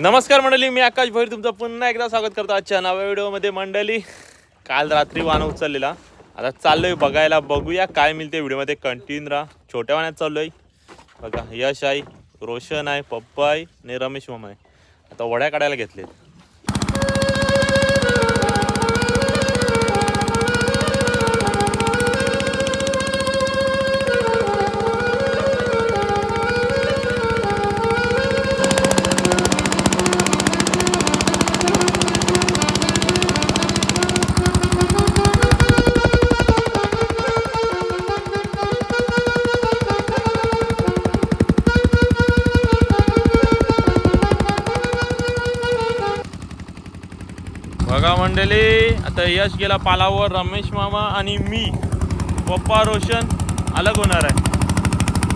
नमस्कार मंडळी मी आकाश भैर तुमचं पुन्हा एकदा स्वागत करतो आजच्या नव्या व्हिडिओमध्ये. मंडळी काल रात्री वाहन उचललेला. आता चाललोय बघायला बघूया काय मिळते व्हिडिओमध्ये. कंटिन्यू राहा. छोट्या वाहनात चाललोय. बघा यश आहे रोशन आहे पप्पा आहे आणि रमेश मामा आहे. आता वड्या काढायला घेतले मंडळी आता यश गेला पालावर. रमेश मामा आणि मी पप्पा रोशन अलग होणार आहे.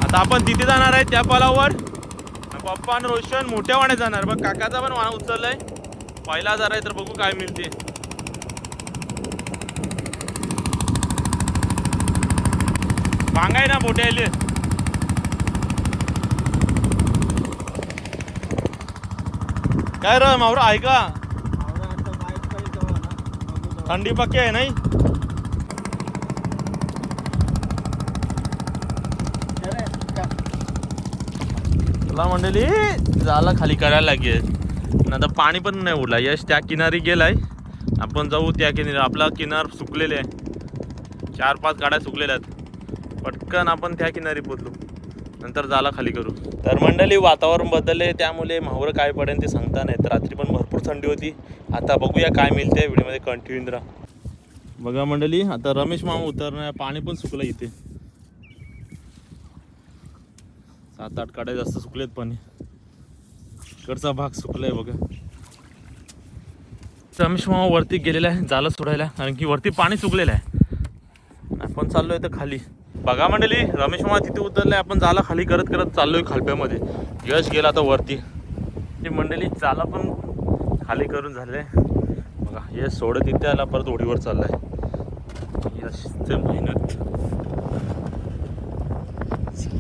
आता आपण तिथे जाणार आहे त्या पालावर. पप्पा आणि रोशन मोठ्या वाण्यात जाणार. बघ काकाचा पण वाणा उचललाय. पहिला जरा आहे तर बघू काय मिळते. भांगाय ना मोठ्या आले काय र मावरा ऐका. थंडी पक्की आहे नाही? तुला मंडळी झालं खाली करायला लागेल. आणि आता पाणी पण नाही उडला यश त्या किनारी गेलाय. आपण जाऊ त्या किनारी. आपला किनार सुकलेले आहे. चार पाच गाड्या सुकलेल्या आहेत. पटकन आपण त्या किनारी पोचलो नंतर जाला खाली करू. तर मंडळी वातावरण बदलले त्यामुळे माहूर काय पडेल ते सांगता नाही. तर रात्री पण भरपूर थंडी होती. आता बघूया काय मिळते व्हिडिओमध्ये कंटिन्यू राहा. बघा मंडळी आता रमेश मामा उतरणार पाणी पण सुकलं इथे. सात आठ काड्या जास्त सुकलेत पाणी. इकडचा भाग सुकलाय बघा. रमेश मामा वरती गेलेला आहे. जालं सोडायला. कारण की वरती पाणी सुकलेलं आहे. आपण चाललोय तर खाली. बघा मंडळी रमेश मामा तिथे उतरलाय आपण जाला खाली करत करत चाललोय खालप्यामध्ये. यश गेला आता वरती. ती मंडळी चाला पण खाली करून झाले. बघा यश सोडत तिथे आला परत ओढीवर चाललाय. यशचे मेहनत.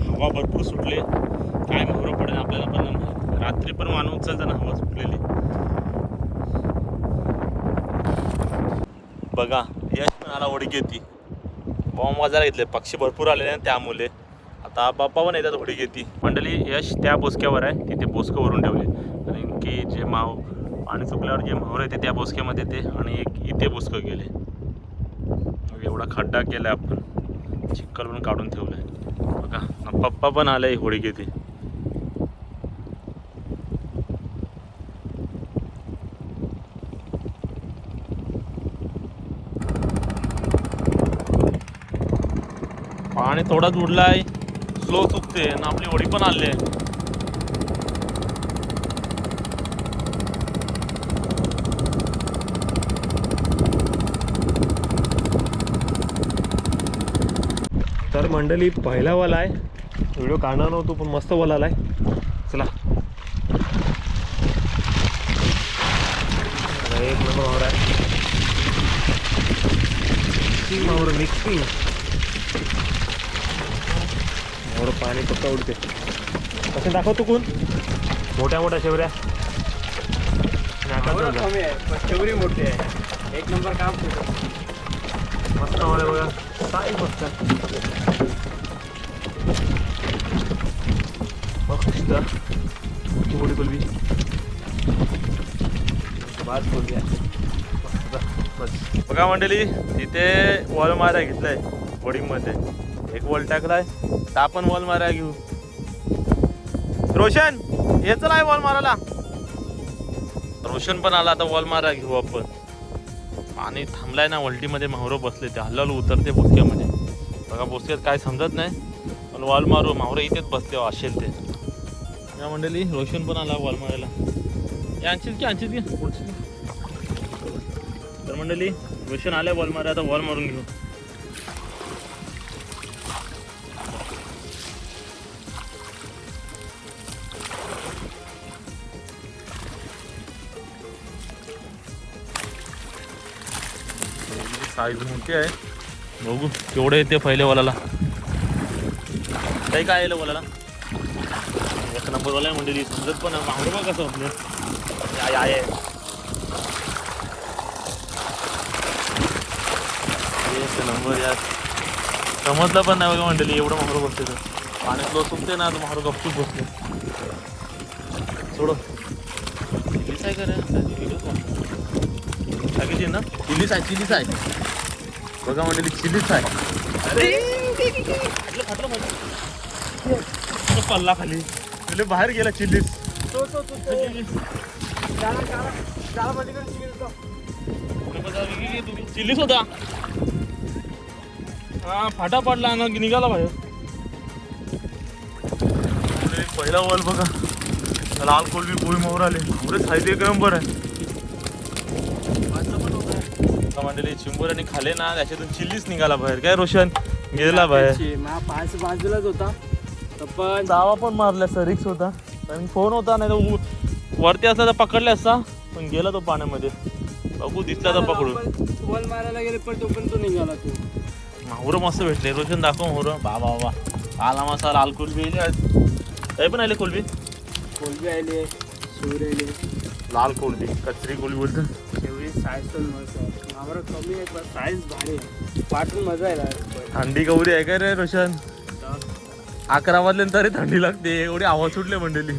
हवा भरपूर सुटले. काय मोहरं पडेल आपल्याला पण. रात्री पण मानव उचलताना हवा सुटलेली. बघा यश पण आला ओढी घेती बॉम्ब वाजायला घेतले. पक्षी भरपूर आलेले आहेत त्यामुळे. आता बाप्पा पण येतात होडी घेती. मंडळी यश त्या बोसक्यावर आहे. तिथे बोसकं वरून ठेवले. कारण की जे माव पाणी चुकल्यावर जे मावर येते त्या बोसक्यामध्ये ते आणि एक इथे बोसकं गेले. मग एवढा खड्डा केला आपण. चिक्कल पण काढून ठेवलंय. बघा पप्पा पण आले होडी घेते. पाणी थोडाच आहे स्लो चुकते आणि आपली होडी पण आली आहे. तर मंडळी पहिला वाला आहे. व्हिडिओ काढणार नव्हतो पण मस्त वाला आहे चला. एक नंबर मावरा आहे. मिक्सिंग मावरं मिक्सिंग मावरं पाणी पक्का उडते. कसे दाखवतो कोण? मोठ्या मोठ्या शेवऱ्या. नाकात जाऊ द्या. शेवरी मोठी आहे. एक नंबर काम मस्त मावरे बघा. काय मस्त. मस्त. मोठी मोठी कोलबी. बाद कोलबी आहे. मस्त. बस. बघा मंडळी तिथे वॉल मारा घेतलाय. होडीमध्ये एक वॉल टाकलाय. तर आपण वॉल मारायला घेऊ. रोशन याच आहे वॉल मारायला. रोशन पण आला आता वॉल मारा घेऊ आपण. पाणी थांबलाय ना वल्टीमध्ये माहुरं बसले ते. हल्लाल उतरते बोसक्यामध्ये. बघा बोसक्यात काय समजत नाही. पण वॉल मारू माहुरं इथेच बसते हो, असेल ते. या मंडळी रोशन पण आला वॉल मारायला. या आणशील की आणशील की? पुढची तर मंडळी रोशन आल्या वॉल मारा आता वॉल मारून घेऊ. साईज मोठी आहे. बघू केवढे येते पहिले वलाला. काही काय आलं वलाला? एक नंबर वाला मंडळी समजत पण मागडं बघ कसं आय एक नंबर यार. समजलं पण नाही बघा मंडळी एवढं मागडं बसते तर. पाण्यात लो सुटते ना तर मागडं गपचूप बसते सोडो. चिलीच आहे का रे? टाकीची ना? चिलीच आहे चिलीच आहे. बघा मंडळी चिलीच आहे. अरे! फाटलं फाटलं माझं. तो पल्ला खाली. तुला बाहेर गेला चिल्लीस तो. चिल्लीस होता. हा फाटा पडला ना निघाला बाहेर. पहिला वॉल बघा. लाल कोलबी पोळी मोहर आले. एवढे साईज एक नंबर आहे. मंडळी चिंबोर आणि खाले ना त्याच्यातून चिल्लीच निघाला बाहेर. काय रोशन? गेला बाहेर. मा पाच बाजूलाच होता. तर पण दावा पण मारला सर रिक्स होता. कारण फोन होता नाही तर उ- वरती असला तर पकडले असता पण गेला तो पाण्यामध्ये. बघू दिसला तर पकडू बॉल मारायला गेले पण तो पण तो निघाला तो. माहुरं मस्त भेटले. रोशन दाखव माहुरं. बा बा बा. आला मसा लाल कोलबी आली आज. काही पण आले कोलबी? कोलबी आले सूर आले. लाल कोलबी कचरी कोलबी बोलतो. एवढी पण मस्त आहे आम्हाला कमी आहे पण साईज भारी आहे. मजा आहे थंडी गौरी आहे का रे रोशन? अकरा वाजले तरी थंडी लागते एवढी आवाज सुटले मंडळी.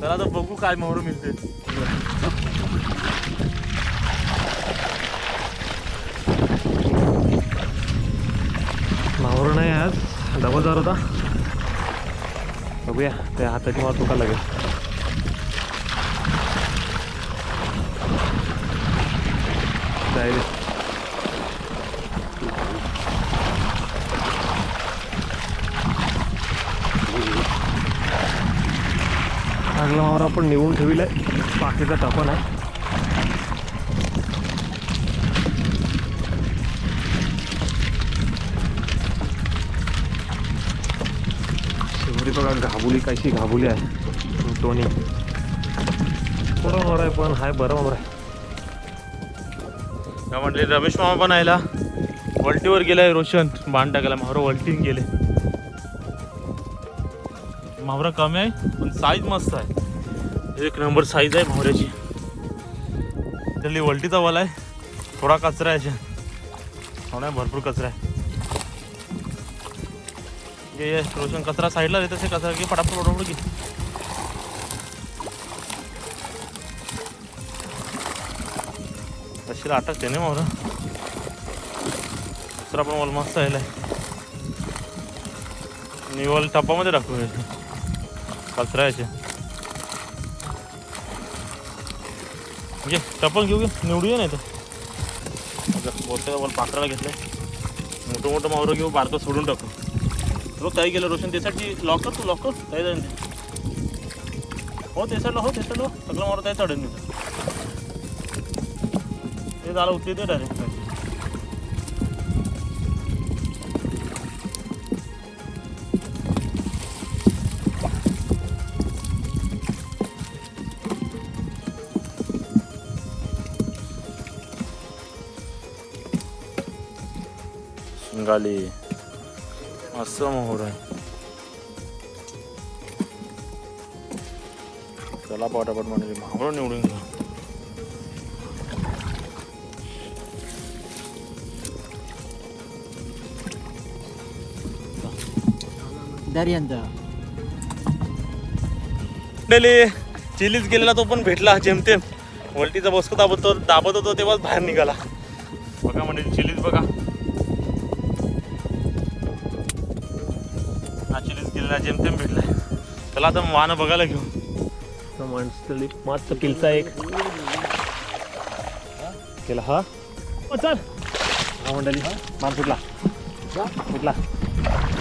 तर आता बघू काय माहुरं मिळते. मावरू नाही आज डबा जार होता. बघूया त्या हाताची मला तुका लागेल. Dejligt. चांगला मावर आपण निवडून आहे बाकीचा टपन आहे शेवटी बघा घाबुली कशी घाबुली आहे. दोन्ही. बरोबर आहे पण हाय बरोबर आहे. काय म्हटले रमेश मामा पण आयला वलटीवर गेलाय रोशन. बाण टाकायला मावरा वलटीन गेले. मावरा कमी आहे पण साईज मस्त आहे. एक नंबर साईज आहे मावऱ्याची. त्यातली वलटीचा वाला आहे. थोडा कचरा आहे थोडा भरपूर कचरा आहे. ये रोशन कचरा साईडला देत असे कचरा की पटापट पटापट घे. शिला अटकते नाही मावरा दुसरा पण वॉल मस्त आहे निवल टप्पामध्ये टाकू हे. कचरा याचे म्हणजे टप्पल घेऊ घे निवडूया नाही तर. बोलते बॉल पात्राला घेतलंय मोठं मोठं मावरं घेऊ बारकं सोडून टाकू. बघ काही गेलं रोशन त्यासाठी लॉकर कर तू लॉकर काही जाईन हो ते साईडला हो ते साईडला हो. सगळं मारत आहे चढेल मी. ते झालं उतरी ते डायरेक्ट शिंगाली असं मोहर आहे. चला पाटापट म्हणजे मावळं निवडून घ्या दर्यंत. डेली चिलीच गेलेला तो पण भेटला जेमतेम. वलटीचा बसको दाबत दाबत होतो तेव्हाच बाहेर निघाला. बघा म्हणजे चिलीज बघा. हा चिलीज गेलेला जेमतेम भेटलाय. चला आता वाहनं बघायला घेऊ. माणसं मस्त पिलचा एक. केला हा? हो, चल. हा मंडळी मान फुटला. फुटला.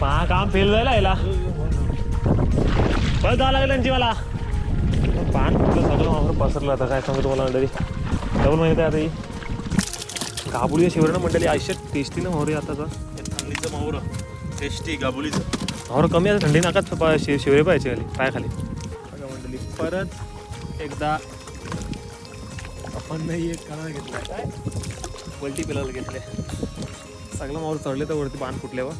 पहा काम फेल जायला याला. बस जावं लागेल त्यांची मला. पान फुटलं सगळं मावर पसरलं आता काय सांगू तुम्हाला मंडळी डबल माहिती आहे आता ही. गाबुली शिवरण मंडळी आयुष्यात टेस्टी ना मावरी आताचा. हे थंडीचं माहुर टेस्टी गाबुलीचं. मावर कमी आहे थंडी नाकात पा- शि शिवरे पाहिजे खाली पायाखाली. बघा मंडळी परत एकदा आपण नाही एक कानाला घेतला काय पलटी पिलाला घेतले. सगळं मावर चढले तर वरती बाण फुटल्यावर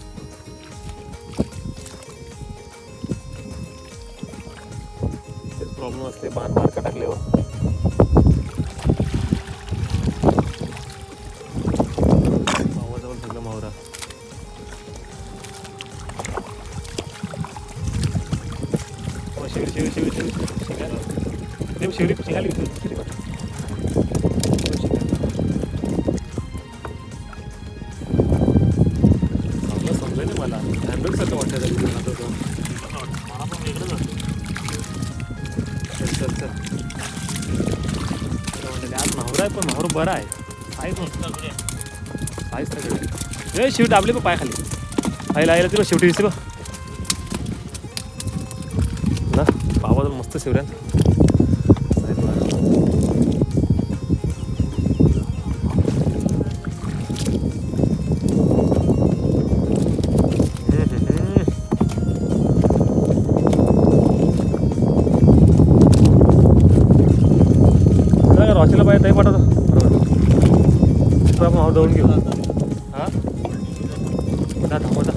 प्रॉब्लेम असते बाण मार्क टाकल्यावर? मावाजवळ सगळं मावरा. शिवडी शिवरी शिवरी शिवरी बरं आहे. आहेच मस्त साईज सगळे ए शिव दाबली बघ पाय खाली आईला आईला तिला शेवटी दिसते बघ. ना पावा मस्त शिवऱ्यान रॉशीला पाहिजे ताई पाठवतो मावर दळून घेऊ हां जा थांबव जा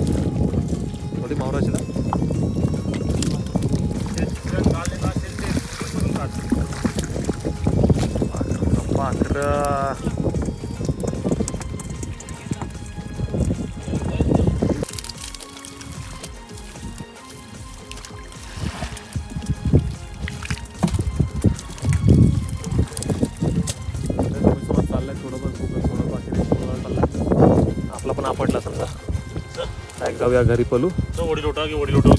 थोडी मावर असेल पाखरं जाऊया घरी पलू. तो वडील लोटा की वडील लोटा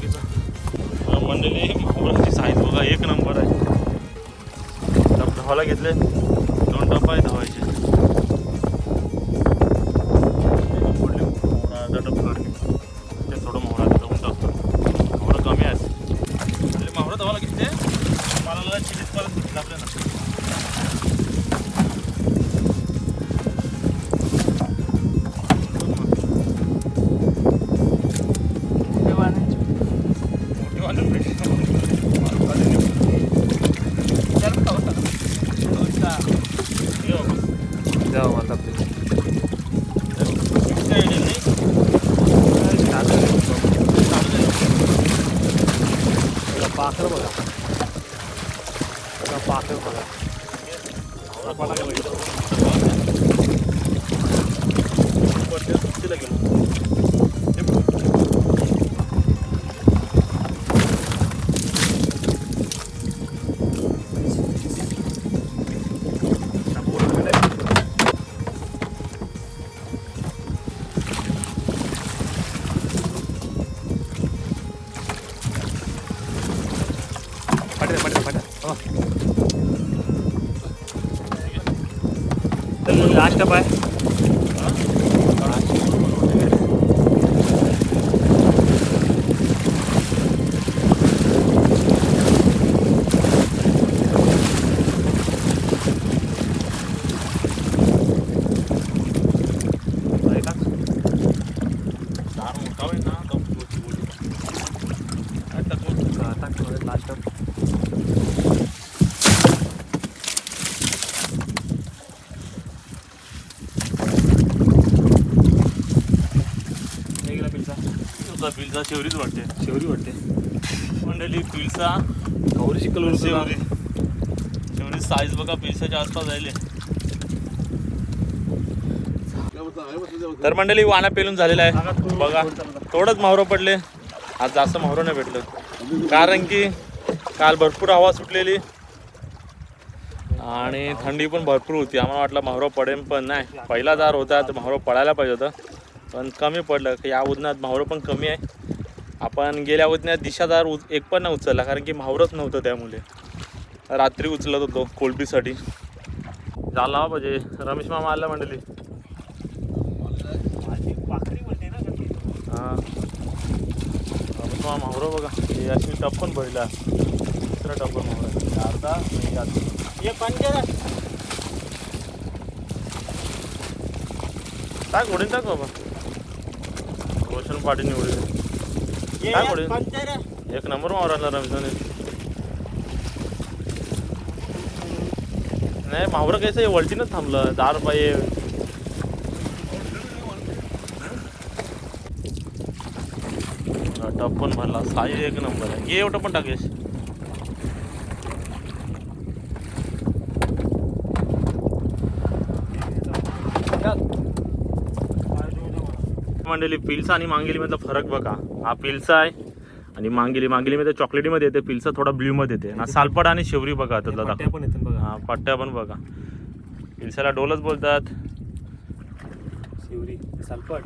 मंडळी माहुराची साईज बघा एक नंबर आहे. डब धावायला घेतले. दोन डबा आहे धावायचे जाऊ चल मग लास्ट टप आहे आहे का? हा, टाक, लास्ट टप हे गेला बिलचा शेवरीच वाटते. शेवरी वाटते. मंडळी पिलचा गौरी शिकल शेवरी शेवरी साईज बघा पिलसाच्या आसपास राहिले. तर मंडळी वाना पेलून झालेला आहे. बघा थोडंच मावरं पडले. आज जास्त मावरं नाही भेटलं. कारण की काल भरपूर हवा सुटलेली. आणि थंडी पण भरपूर होती. आम्हाला वाटलं मावरं पडेल पण नाही. पहिला दार होता तर मावरं पडायला पाहिजे होतं. पण कमी पडलं. की या उन्हात मावरं पण कमी आहे. आपण गेल्या उन्हात दिशादार उच एक पण नाही उचलला कारण की मावरच नव्हतं त्यामुळे. रात्री उचलत होतो कोलबीसाठी झाला पाहिजे रमेश मामा आला ना हां. रमेश मामा मावरं बघा. हे अशी टप पण भरला. दुसरा टप पण मावरा. अर्धा टाक उडीन टाक बाबा. रोशन पाटील निवडले काय? पंजरा एक नंबर मावराला रमजान नाही मावरं हे वलटीनच थांबलं. दहा रुपये. टप पण भरला. साईज एक नंबर आहे. ये एवढं पण टाकेश. मंडळी पिलसा आणि मांगिलीमधला फरक बघा. हा पिलसा आहे आणि मांगिली. मांगिलीमध्ये चॉकलेटीमध्ये येते पिलसा थोडा ब्ल्यूमध्ये येते. ना सालपड आणि शेवरी बघा त्यातला पण येतात बघा. हा पट्ट्या पण बघा. पिलसाला डोलच बोलतात. शिवरी सालपट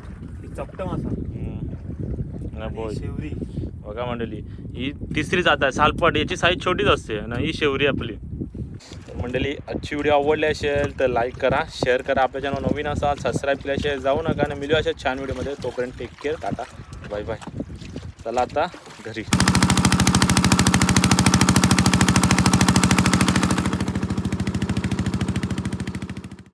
चपटा मासा. ना बोल. शिवरी. बघा मंडळी ही तिसरी जात आहे सालपट. याची साईज छोटीच असते आणि ही शेवरी आपली. मंडळी आजची व्हिडिओ आवडली असेल तर लाईक करा शेअर करा. आपल्या चॅनल नवीन असाल सबस्क्राईब केल्याशिवाय जाऊ नका आणि मिळू अशा छान व्हिडिओमध्ये तोपर्यंत take care tata. Bye bye चला आता घरी.